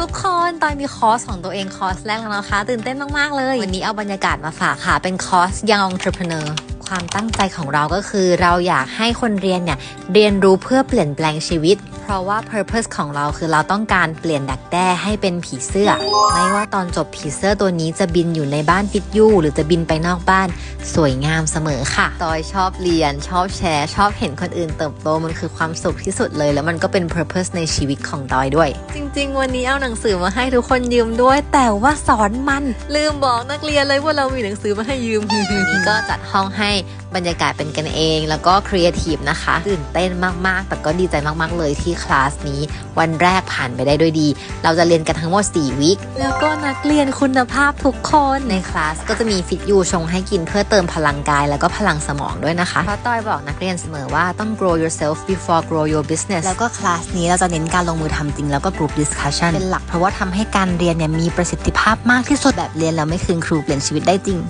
ทุกคนตอนมีคอร์สของตัวเองคอร์สแรกแล้วนะคะ ตื่นเต้นมาก ๆ เลย วันนี้เอาบรรยากาศมาฝากค่ะ เป็นคอร์ส Young Entrepreneur ความตั้งใจของเราก็คือเราอยากให้คนเรียนเนี่ยเรียนรู้เพื่อเปลี่ยนแปลงชีวิต ราะว่า purpose ของเราคือเราต้องการเปลี่ยนดักแด้ให้เป็นผีเสื้อ ไม่ว่าตอนจบผีเสื้อตัวนี้จะบินอยู่ในบ้านปิดยู่หรือจะบินไปนอกบ้านสวยงามเสมอค่ะตอยชอบเรียนชอบแชร์ ชอบเห็นคนอื่นเติบโตมันคือความสุขที่สุดเลย แล้วมันก็เป็น purpose ในชีวิตของตอยด้วย จริง ๆ วันนี้เอาหนังสือมาให้ทุกคนยืมด้วย แต่ว่าสอนมัน ลืมบอกนักเรียนเลยว่าเรามีหนังสือมาให้ยืมนี่ก็จัดห้องให้ บรรยากาศเป็นกันเอง แล้วก็ครีเอทีฟนะคะตื่นเต้นมากๆ แต่ก็ดีใจมากๆเลยที่คลาสนี้ วันแรกผ่านไปได้ด้วยดี เราจะเรียนกันทั้งหมด 4 วิคแล้วก็นักเรียนคุณภาพทุกคนในคลาสก็จะมีฟิตยูชงให้กินเพื่อเติมพลังกายแล้วก็พลังสมองด้วยนะคะเพราะต้อยบอกนักเรียนเสมอว่าต้อง grow yourself before grow your business แล้วก็คลาสนี้เราจะเน้นการลงมือทำจริงแล้วก็ group discussion เป็นหลักเพราะว่าทำให้การเรียนเนี่ยมีประสิทธิภาพมากที่สุดแบบเรียนแล้วไม่คืนครูเปลี่ยนชีวิตได้จริง